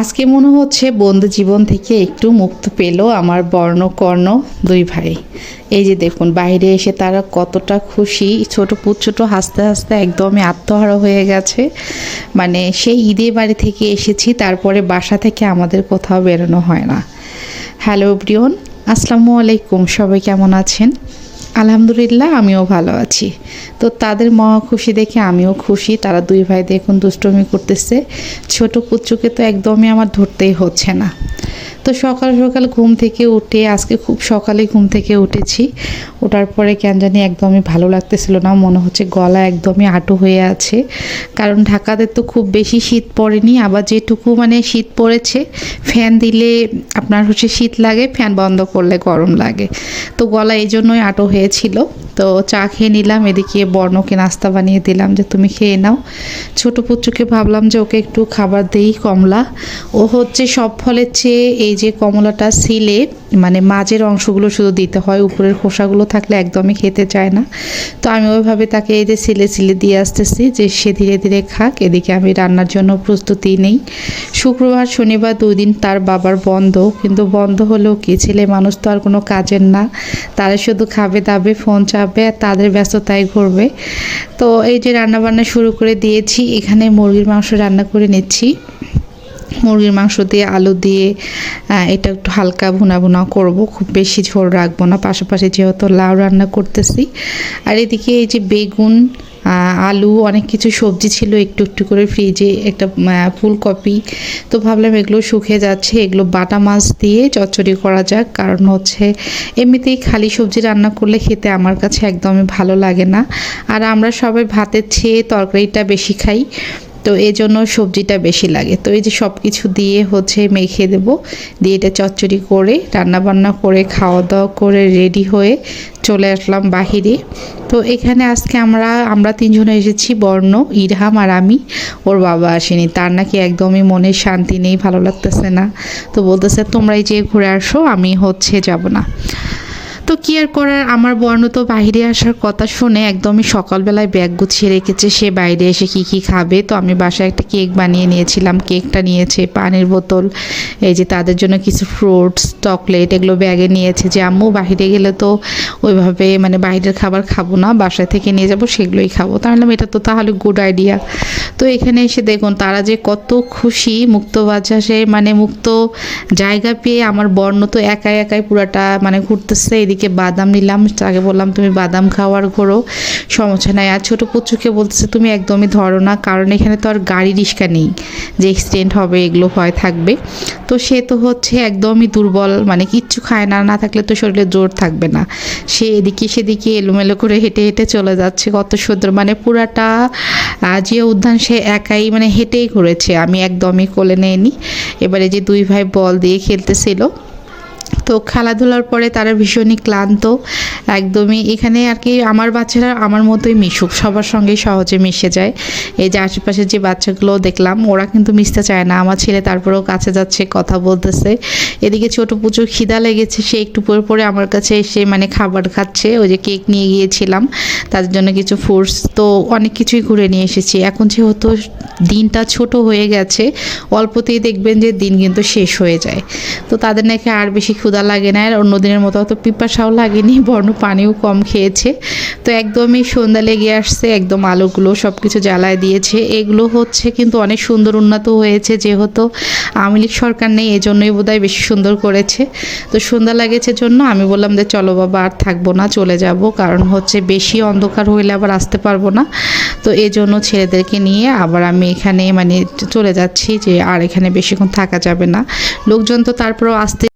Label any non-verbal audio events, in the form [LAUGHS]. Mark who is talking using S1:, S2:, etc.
S1: আজকে মনে হচ্ছে বন্ধু জীবন থেকে একটু মুক্ত পেল আমার বর্ণকর্ণ দুই ভাই। এই যে দেখুন, বাইরে এসে তারা কতটা খুশি, ছোট ছোট হাসতে হাসতে একদমই আত্মহারা হয়ে গেছে। মানে সেই ঈদের বাড়ি থেকে এসেছি, তারপরে বাসা থেকে আমাদের কোথাও বেরোনো হয় না। হ্যালো প্রিয়ন আসসালামু আলাইকুম, সবাই কেমন আছেন? আলহামদুলিল্লাহ, আমিও ভালো আছি। তো তাদের মহা খুশি দেখে আমিও খুশি। তারা দুই ভাই দেখুন দুষ্টমি করতেছে। ছোট পুত্রকে তো একদমই আমার ধরতেই হচ্ছে না। তো সকাল সকাল ঘুম থেকে উঠে, আজকে খুব সকালে ঘুম থেকে উঠেছি। ওঠার পরে কেন জানি একদমই ভালো লাগতেছিল না, মনে হচ্ছে গলা একদমই আটু হয়ে আছে। কারণ ঢাকাতে তো খুব বেশি শীত পড়েনি, আবার যেটুকু মানে শীত পড়েছে, ফ্যান দিলে আপনার হচ্ছে শীত লাগে, ফ্যান বন্ধ করলে গরম লাগে। তো গলা এই জন্যই আটো হয়েছিল। তো চা খেয়ে নিলাম, এদিকে বর্ণকে নাস্তা বানিয়ে দিলাম যে তুমি খেয়ে নাও। ছোট পুত্রকে ভাবলাম যে ওকে একটু খাবার দেই কমলা। ও হচ্ছে সব ফলের চেয়ে এই যে কমলাটা সিলে মানে মাঝের অংশগুলো শুধু দিতে হয়, উপরের খোসাগুলো থাকলে একদমই খেতে চায় না। তো আমি ওইভাবে তাকে এই যে সিলে সিলে দিয়ে আসতেছি যে সে ধীরে ধীরে খাক, এদিকে আমি রান্নার জন্য প্রস্তুতি নেই। শুক্রবার, শনিবার দুই দিন তার বাবার বন্ধ, কিন্তু বন্ধ হলেও কি, ছেলে মানুষ তো আর কোনো কাজের না। তারা শুধু খাবে দাবে, ফোন চাপবে, আর তাদের ব্যস্ততায় ঘুরবে। তো এই যে রান্নাবান্না শুরু করে দিয়েছি, এখানে মুরগির মাংস রান্না করে নিচ্ছি। মুরগির মাংস দিয়ে, আলু দিয়ে এটা একটু হালকা ভুনা ভুনা করব, খুব বেশি ঝোল রাখব না। পাশাপাশি যেহেতু লাউ রান্না করতেছি। আর এদিকে এই যে বেগুন আলু, অনেক কিছু সবজি ছিল একটু একটু করে ফ্রিজে, একটা ফুলকপি। তো ভাবলাম এগুলো শুকিয়ে যাচ্ছে, এগুলো বাটা মাছ দিয়ে চচ্চড়ি করা যাক। কারণ হচ্ছে এমনিতেই খালি সবজি রান্না করলে খেতে আমার কাছে একদমই ভালো লাগে না। আর আমরা সবাই ভাতের চেয়ে তরকারিটা বেশি খাই। তো এই জন্য সবজিটা বেশি লাগে। তো এই যে সব কিছু দিয়ে হচ্ছে মেখে দেব। দিয়ে এটা চচ্চড়ি করে রান্না বান্না করে খাওয়া দাওয়া করে রেডি হয়ে চলে আসলাম বাহিরে। তো এখানে আজকে আমরা আমরা তিনজনে এসেছি বর্ণ, ইরহাম আর আমি। ওর বাবা আসেনি। তার নাকি একদমই মনে শান্তি নেই, ভালো লাগতেছে না। তো বলতেছে, তোমরাই যে ঘুরে আসো, আমি হচ্ছে যাব না। তো কি আর করার? আমার বর্ণ তো বাইরে আসার কথা শুনে একদমই সকালবেলায় ব্যাগ গুছিয়ে রেখেছে। সে বাইরে এসে কি কি খাবে? তো আমি বাসায় একটা কেক বানিয়ে নিয়েছিলাম। কেকটা নিয়েছে, পানির বোতল, এই যে তাদের জন্য কিছু ফ্রুটস চকলেট এগুলো ব্যাগে নিয়েছে যে, আম্মু, বাইরে গেলে তো ওইভাবে মানে বাইরের খাবার খাব না, বাসায় থেকে নিয়ে যাব, সেগুলোই খাব। তাহলে এটা তো তাহলে গুড আইডিয়া তো এখানে এসে দেখুন, তারা যে কত খুশি মুক্ত বাজারে মানে মুক্ত জায়গা পেয়ে আমার বর্ণ তো একাই একাই পুরাটা মানে ঘুরতেছে। এদিকে বাদাম নিলাম তাকে বললাম তুমি বাদাম খাওয়ার ঘোরো, সমস্যা নাই। আর ছোটো পুচুকে বলতেছে, তুমি একদমই ধরো না, কারণ এখানে তো আর গাড়ি রিক্সা নেই, যে এক্সিডেন্ট হবে এগুলো ভয় থাকবে। তো সে তো হচ্ছে একদমই দুর্বল মানে কিচ্ছু খায় না না থাকলে তো শরীরে জোর থাকবে না। সে এদিকে সেদিকে এলোমেলো করে হেঁটে হেঁটে চলে যাচ্ছে কত সুন্দর মানে পুরাটা এ উদ্যান সে একাই মানে হেঁটেই ঘুরেছে। আমি একদমই কোলে নেয়নি এবারে যে দুই ভাই বল দিয়ে খেলতেছিল তো খেলাধুলার পরে তারা ভীষণই ক্লান্ত। একদমই এখানে আর কি আমার বাচ্চারা আমার মতোই মিশুক, সবার সঙ্গে সহজে মিশে যায়। এই যে আশেপাশে যে বাচ্চাগুলো দেখলাম, ওরা কিন্তু মিশতে চায় না। আমার ছেলে তারপরেও কাছে যাচ্ছে, কথা বলতেছে। এদিকে ছোট প্রচুর খিদা লেগেছে, সে একটু পরে পরে আমার কাছে এসে মানে খাবার খাচ্ছে। ওই যে কেক নিয়ে গিয়েছিলাম তাদের জন্য কিছু ফ্রুটস তো অনেক কিছুই ঘুরে নিয়ে এসেছি। এখন যেহেতু দিনটা ছোট হয়ে গেছে, অল্পতেই দেখবেন যে দিন কিন্তু শেষ হয়ে যায়। তো তাদের নাকি আর বেশি ক্ষুধা লাগে না, আর অন্য দিনের মতো অত পিপাসাও লাগেনি [LAUGHS] বর্ণ পানিও কম খেয়েছে। তো একদমই সন্ধ্যা লেগে আসছে, একদম আলোগুলো সব কিছু জ্বালায় দিয়েছে। এগুলো হচ্ছে কিন্তু অনেক সুন্দর উন্নত হয়েছে, যেহেতু আওয়ামী লীগ সরকার নেই এই জন্যই বোধহয় বেশি সুন্দর করেছে। তো সন্ধ্যা লাগেছে জন্য আমি বললাম যে, চলো বাবা, আর থাকব না, চলে যাব। কারণ হচ্ছে বেশি অন্ধকার হইলে আবার আসতে পারব না। তো এই জন্য ছেলেদেরকে নিয়ে আবার আমি এখানে মানে চলে যাচ্ছি, যে আর এখানে বেশিক্ষণ থাকা যাবে না। লোকজন তো তারপরেও আসতে